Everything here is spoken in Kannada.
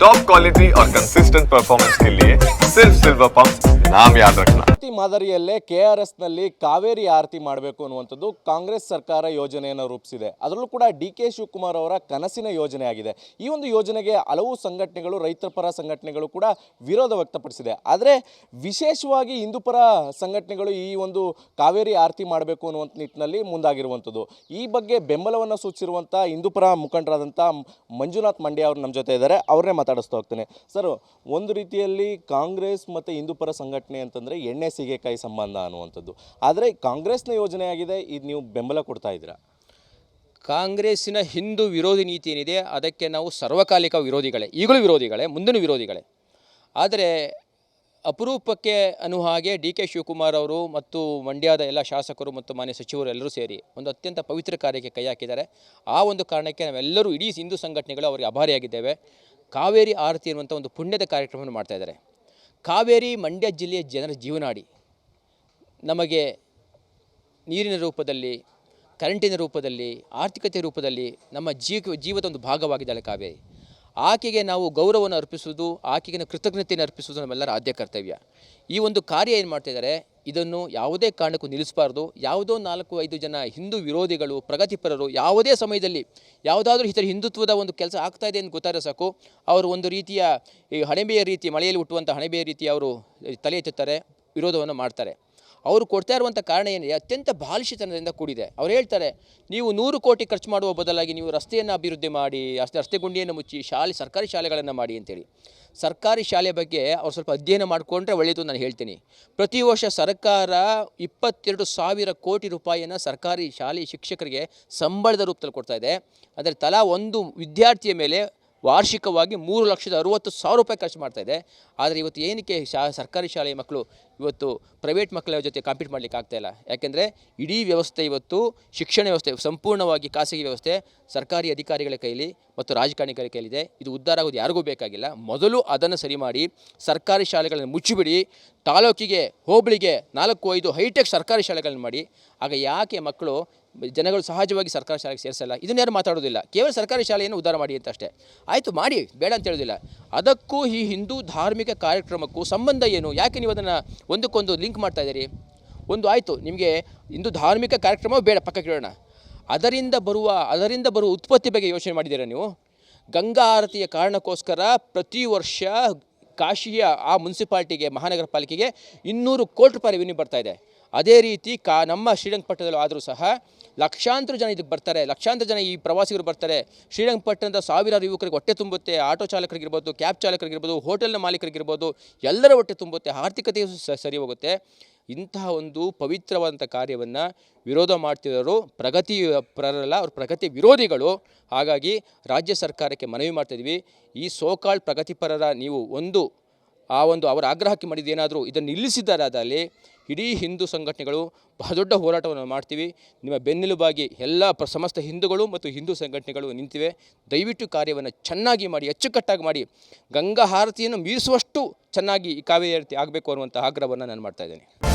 टॉप क्वालिटी और कंसिस्टेंट परफॉर्मेंस के लिए सिर्फ सिल्वर पंप नाम याद रखना ಆರತಿ ಮಾದರಿಯಲ್ಲೇ ಕೆ ಆರ್ ಎಸ್ನಲ್ಲಿ ಕಾವೇರಿ ಆರತಿ ಮಾಡಬೇಕು ಅನ್ನುವಂಥದ್ದು ಕಾಂಗ್ರೆಸ್ ಸರ್ಕಾರ ಯೋಜನೆಯನ್ನು ರೂಪಿಸಿದೆ ಅದರಲ್ಲೂ ಕೂಡ ಡಿ ಕೆ ಶಿವಕುಮಾರ್ ಅವರ ಕನಸಿನ ಯೋಜನೆ ಆಗಿದೆ ಈ ಒಂದು ಯೋಜನೆಗೆ ಹಲವು ಸಂಘಟನೆಗಳು ರೈತರ ಪರ ಸಂಘಟನೆಗಳು ಕೂಡ ವಿರೋಧ ವ್ಯಕ್ತಪಡಿಸಿದೆ ಆದರೆ ವಿಶೇಷವಾಗಿ ಹಿಂದೂಪರ ಸಂಘಟನೆಗಳು ಈ ಒಂದು ಕಾವೇರಿ ಆರತಿ ಮಾಡಬೇಕು ಅನ್ನುವಂಥ ನಿಟ್ಟಿನಲ್ಲಿ ಮುಂದಾಗಿರುವಂಥದ್ದು ಈ ಬಗ್ಗೆ ಬೆಂಬಲವನ್ನು ಸೂಚಿಸಿರುವಂಥ ಹಿಂದೂಪರ ಮುಖಂಡರಾದಂಥ ಮಂಜುನಾಥ್ ಮಂಡ್ಯ ಅವರು ನಮ್ಮ ಜೊತೆ ಇದ್ದಾರೆ ಅವ್ರನ್ನೇ ಮಾತಾಡಿಸ್ತಾ ಹೋಗ್ತೇನೆ. ಸರ್, ಒಂದು ರೀತಿಯಲ್ಲಿ ಕಾಂಗ್ರೆಸ್ ಮತ್ತು ಹಿಂದೂಪರ ಸಂಘಟನೆ ಅಂತಂದರೆ ಎಣ್ಣೆ, ಸೀಗೆಕಾಯಿ ಸಂಬಂಧ ಅನ್ನುವಂಥದ್ದು. ಆದರೆ ಕಾಂಗ್ರೆಸ್ನ ಯೋಜನೆ ಆಗಿದೆ, ಇದು ನೀವು ಬೆಂಬಲ ಕೊಡ್ತಾ ಇದ್ದೀರಾ? ಕಾಂಗ್ರೆಸ್ಸಿನ ಹಿಂದೂ ವಿರೋಧಿ ನೀತಿ ಏನಿದೆ, ಅದಕ್ಕೆ ನಾವು ಸರ್ವಕಾಲಿಕ ವಿರೋಧಿಗಳೇ, ಈಗಲೂ ವಿರೋಧಿಗಳೇ, ಮುಂದಿನ ವಿರೋಧಿಗಳೇ. ಆದರೆ ಅಪರೂಪಕ್ಕೆ ಅನ್ನುವ ಹಾಗೆ ಡಿ ಕೆ ಶಿವಕುಮಾರ್ ಅವರು ಮತ್ತು ಮಂಡ್ಯದ ಎಲ್ಲ ಶಾಸಕರು ಮತ್ತು ಮಾನ್ಯ ಸಚಿವರು ಎಲ್ಲರೂ ಸೇರಿ ಒಂದು ಅತ್ಯಂತ ಪವಿತ್ರ ಕಾರ್ಯಕ್ಕೆ ಕೈ ಹಾಕಿದ್ದಾರೆ. ಆ ಒಂದು ಕಾರಣಕ್ಕೆ ನಾವೆಲ್ಲರೂ ಇಡೀ ಹಿಂದೂ ಸಂಘಟನೆಗಳು ಅವರಿಗೆ ಆಭಾರಿಯಾಗಿದ್ದೇವೆ. ಕಾವೇರಿ ಆರತಿ ಅನ್ನುವಂಥ ಒಂದು ಪುಣ್ಯದ ಕಾರ್ಯಕ್ರಮವನ್ನು ಮಾಡ್ತಾಯಿದ್ದಾರೆ ಕಾವೇರಿ ಮಂಡ್ಯ ಜಿಲ್ಲೆಯ ಜನರ ಜೀವನಾಡಿ ನಮಗೆ ನೀರಿನ ರೂಪದಲ್ಲಿ ಕರೆಂಟಿನ ರೂಪದಲ್ಲಿ ಆರ್ಥಿಕತೆ ರೂಪದಲ್ಲಿ ನಮ್ಮ ಜೀವ, ಜೀವದ ಒಂದು ಭಾಗವಾಗಿದ್ದಾಳೆ ಕಾವೇರಿ. ಆಕೆಗೆ ನಾವು ಗೌರವವನ್ನು ಅರ್ಪಿಸುವುದು ಆಕೆಗೆ ಕೃತಜ್ಞತೆಯನ್ನು ಅರ್ಪಿಸುವುದು ನಮ್ಮೆಲ್ಲರ ಆದ್ಯ ಕರ್ತವ್ಯ. ಈ ಒಂದು ಕಾರ್ಯ ಏನು ಮಾಡ್ತಿದ್ದಾರೆ, ಇದನ್ನು ಯಾವುದೇ ಕಾರಣಕ್ಕೂ ನಿಲ್ಲಿಸಬಾರ್ದು. ಯಾವುದೋ ನಾಲ್ಕು, ಐದು ಜನ ಹಿಂದೂ ವಿರೋಧಿಗಳು, ಪ್ರಗತಿಪರರು ಯಾವುದೇ ಸಮಯದಲ್ಲಿ ಯಾವುದಾದ್ರೂ ಇತರ ಹಿಂದುತ್ವದ ಒಂದು ಕೆಲಸ ಆಗ್ತಾ ಇದೆ ಅಂತ ಗೊತ್ತಾದ್ರೆ ಸಾಕು. ಅವರು ಒಂದು ರೀತಿಯ ಈ ಹಣೆಬೆಯ ರೀತಿ, ಮಳೆಯಲ್ಲಿ ಹುಟ್ಟುವಂಥ ಹಣೆಬೆಯ ರೀತಿ ಅವರು ತಲೆ ಎತ್ತುತ್ತಾರೆ, ವಿರೋಧವನ್ನು ಮಾಡ್ತಾರೆ. ಅವರು ಕೊಡ್ತಾ ಇರುವಂಥ ಕಾರಣ ಏನಿದೆ ಅತ್ಯಂತ ಬಾಲಿಶತನದಿಂದ ಕೂಡಿದೆ. ಅವ್ರು ಹೇಳ್ತಾರೆ, ನೀವು ನೂರು ಕೋಟಿ ಖರ್ಚು ಮಾಡುವ ಬದಲಾಗಿ ನೀವು ರಸ್ತೆಯನ್ನು ಅಭಿವೃದ್ಧಿ ಮಾಡಿ ಅಷ್ಟೇ ರಸ್ತೆ ಗುಂಡಿಯನ್ನು ಮುಚ್ಚಿ, ಶಾಲೆ, ಸರ್ಕಾರಿ ಶಾಲೆಗಳನ್ನು ಮಾಡಿ ಅಂತೇಳಿ. ಸರ್ಕಾರಿ ಶಾಲೆ ಬಗ್ಗೆ ಅವ್ರು ಸ್ವಲ್ಪ ಅಧ್ಯಯನ ಮಾಡಿಕೊಂಡ್ರೆ ಒಳ್ಳೆಯದು ನಾನು ಹೇಳ್ತೀನಿ. ಪ್ರತಿ ವರ್ಷ ಸರ್ಕಾರ ಇಪ್ಪತ್ತೆರಡು ಸಾವಿರ ಕೋಟಿ ರೂಪಾಯಿಯನ್ನು ಸರ್ಕಾರಿ ಶಾಲೆ ಶಿಕ್ಷಕರಿಗೆ ಸಂಬಳದ ರೂಪದಲ್ಲಿ ಕೊಡ್ತಾ ಇದೆ. ಅಂದರೆ ತಲಾ ಒಂದು ವಿದ್ಯಾರ್ಥಿಯ ಮೇಲೆ ವಾರ್ಷಿಕವಾಗಿ ಮೂರು ಲಕ್ಷದ ಅರುವತ್ತು ಸಾವಿರ ರೂಪಾಯಿ ಖರ್ಚು ಮಾಡ್ತಾ ಇದೆ. ಆದರೆ ಇವತ್ತು ಏನಕ್ಕೆ ಶಾ, ಸರ್ಕಾರಿ ಶಾಲೆಯ ಮಕ್ಕಳು ಇವತ್ತು ಪ್ರೈವೇಟ್ ಮಕ್ಕಳ ಜೊತೆ ಕಾಂಪೀಟ್ ಮಾಡಲಿಕ್ಕೆ ಆಗ್ತಾಯಿಲ್ಲ ಯಾಕೆಂದರೆ ಇಡೀ ವ್ಯವಸ್ಥೆ ಇವತ್ತು ಶಿಕ್ಷಣ ವ್ಯವಸ್ಥೆ, ಸಂಪೂರ್ಣವಾಗಿ ಖಾಸಗಿ ವ್ಯವಸ್ಥೆ, ಸರ್ಕಾರಿ ಅಧಿಕಾರಿಗಳ ಕೈಲಿ ಮತ್ತು ರಾಜಕಾರಣಿಗಳ ಕೈಲಿದೆ. ಇದು ಉದ್ಧಾರ ಆಗೋದು ಯಾರಿಗೂ ಬೇಕಾಗಿಲ್ಲ. ಮೊದಲು ಅದನ್ನು ಸರಿ ಮಾಡಿ, ಸರ್ಕಾರಿ ಶಾಲೆಗಳನ್ನು ಮುಚ್ಚಿಬಿಡಿ, ತಾಲೂಕಿಗೆ, ಹೋಬಳಿಗೆ ನಾಲ್ಕು, ಐದು ಹೈಟೆಕ್ ಸರ್ಕಾರಿ ಶಾಲೆಗಳನ್ನು ಮಾಡಿ. ಆಗ ಯಾಕೆ ಮಕ್ಕಳು ಜನಗಳು ಸಹಜವಾಗಿ ಸರ್ಕಾರಿ ಶಾಲೆಗೆ ಸೇರಿಸಲ್ಲ. ಇದನ್ನ ಯಾರು ಮಾತಾಡೋದಿಲ್ಲ. ಕೇವಲ ಸರ್ಕಾರಿ ಶಾಲೆಯನ್ನು ಉದ್ಧಾರ ಮಾಡಿ ಅಂತ ಅಷ್ಟೇ ಆಯಿತು, ಮಾಡಿ, ಬೇಡ ಅಂತ ಹೇಳೋದಿಲ್ಲ. ಅದಕ್ಕೂ ಈ ಹಿಂದೂ ಧಾರ್ಮಿಕ ಕಾರ್ಯಕ್ರಮಕ್ಕೂ ಸಂಬಂಧ ಏನು? ಯಾಕೆ ನೀವು ಅದನ್ನು ಒಂದಕ್ಕೊಂದು ಲಿಂಕ್ ಮಾಡ್ತಾ ಇದ್ದೀರಿ? ಒಂದು ಆಯಿತು, ನಿಮಗೆ ಹಿಂದೂ ಧಾರ್ಮಿಕ ಕಾರ್ಯಕ್ರಮ ಬೇಡ, ಪಕ್ಕಕ್ಕೆ ಇಡೋಣ. ಅದರಿಂದ ಬರುವ ಅದರಿಂದ ಬರುವ ಉತ್ಪತ್ತಿ ಬಗ್ಗೆ ಯೋಚನೆ ಮಾಡಿದ್ದೀರಾ ನೀವು? ಗಂಗಾ ಆರತಿಯ ಕಾರಣಕ್ಕೋಸ್ಕರ ಪ್ರತಿ ವರ್ಷ ಕಾಶಿಯ ಆ ಮುನ್ಸಿಪಾಲ್ಟಿಗೆ, ಮಹಾನಗರ ಪಾಲಿಕೆಗೆ ಇನ್ನೂರು ಕೋಟಿ ರೂಪಾಯಿ ರೆವಿನ್ಯೂ ಬರ್ತಾ ಇದೆ. ಅದೇ ರೀತಿ ಕಾ, ನಮ್ಮ ಶ್ರೀರಂಗಪಟ್ಟಣದಲ್ಲೂ ಆದರೂ ಸಹ ಲಕ್ಷಾಂತರ ಜನ ಇದಕ್ಕೆ ಬರ್ತಾರೆ. ಲಕ್ಷಾಂತರ ಜನ ಈ ಪ್ರವಾಸಿಗರು ಬರ್ತಾರೆ. ಶ್ರೀರಂಗಪಟ್ಟಣದ ಸಾವಿರಾರು ಯುವಕರಿಗೆ ಹೊಟ್ಟೆ ತುಂಬುತ್ತೆ. ಆಟೋ ಚಾಲಕರಿಗಿರ್ಬೋದು, ಕ್ಯಾಬ್ ಚಾಲಕರಿಗಿರ್ಬೋದು, ಹೋಟೆಲ್ನ ಮಾಲೀಕರಿಗಿರ್ಬೋದು, ಎಲ್ಲರ ಹೊಟ್ಟೆ ತುಂಬುತ್ತೆ. ಆರ್ಥಿಕತೆಯು ಸ ಸರಿ ಹೋಗುತ್ತೆ. ಇಂತಹ ಒಂದು ಪವಿತ್ರವಾದಂಥ ಕಾರ್ಯವನ್ನು ವಿರೋಧ ಮಾಡ್ತಿರೋರು, ಪ್ರಗತಿ ಪ್ರರಲ್ಲ, ಅವ್ರ ಪ್ರಗತಿ ವಿರೋಧಿಗಳು. ಹಾಗಾಗಿ ರಾಜ್ಯ ಸರ್ಕಾರಕ್ಕೆ ಮನವಿ ಮಾಡ್ತಿದ್ವಿ ಈ ಸೋಕಾಳ್ ಪ್ರಗತಿಪರರ ನೀವು ಒಂದು ಆ ಒಂದು ಅವರ ಆಗ್ರಹಕ್ಕೆ ಮಾಡಿದ್ದೇನಾದರೂ ಇದನ್ನು ನಿಲ್ಲಿಸಿದ್ದಾರಾದಲ್ಲಿ ಇಡೀ ಹಿಂದೂ ಸಂಘಟನೆಗಳು ಬಹುದೊಡ್ಡ ಹೋರಾಟವನ್ನು ಮಾಡ್ತೀವಿ. ನಿಮ್ಮ ಬೆನ್ನೆಲುಬಾಗಿ ಎಲ್ಲ ಪ್ರ ಸಮಸ್ತ ಹಿಂದೂಗಳು ಮತ್ತು ಹಿಂದೂ ಸಂಘಟನೆಗಳು ನಿಂತಿವೆ. ದಯವಿಟ್ಟು ಕಾರ್ಯವನ್ನು ಚೆನ್ನಾಗಿ ಮಾಡಿ, ಅಚ್ಚುಕಟ್ಟಾಗಿ ಮಾಡಿ, ಗಂಗಾ ಆರತಿಯನ್ನು ಮೀರಿಸುವಷ್ಟು ಚೆನ್ನಾಗಿ ಈ ಕಾವೇರಿ ಆಗಬೇಕು ಅನ್ನುವಂಥ ಆಗ್ರಹವನ್ನು ನಾನು ಮಾಡ್ತಾ ಇದ್ದೇನೆ.